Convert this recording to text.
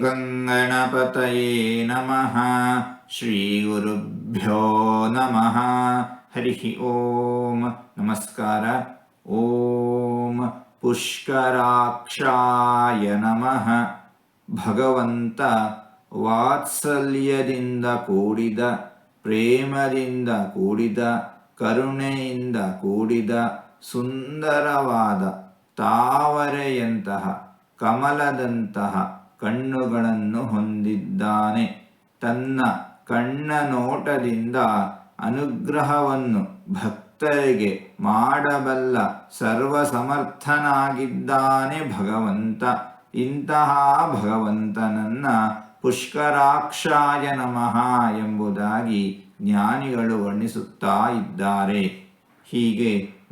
ಗಂಗಣಪತಯೇ ನಮಃ ಶ್ರೀಗುರುಭ್ಯೋ ನಮಃ ಹರಿ ಓಂ ನಮಸ್ಕಾರ ಓಂ ಪುಷ್ಕರಾಕ್ಷಾಯ ನಮಃ ಭಗವಂತ ವಾತ್ಸಲ್ಯದಿಂದ ಕೂಡಿದ ಪ್ರೇಮದಿಂದ ಕೂಡಿದ ಕರುಣೆಯಿಂದ ಕೂಡಿದ ಸುಂದರವಾದ ತಾವರೆಯಂತಹ ಕಮಲದಂತಹ ಕಣ್ಣುಗಳನ್ನು ಹೊಂದಿದ್ದಾನೆ. ತನ್ನ ಕಣ್ಣ ನೋಟದಿಂದ ಅನುಗ್ರಹವನ್ನು ಭಕ್ತರಿಗೆ ಮಾಡಬಲ್ಲ ಸರ್ವಸಮರ್ಥನಾಗಿದ್ದಾನೆ ಭಗವಂತ. ಇಂತಹ ಭಗವಂತನನ್ನ ಪುಷ್ಕರಾಕ್ಷಾಯ ನಮಃ ಎಂಬುದಾಗಿ ಜ್ಞಾನಿಗಳು ವರ್ಣಿಸುತ್ತಾ ಇದ್ದಾರೆ. ಹೀಗೆ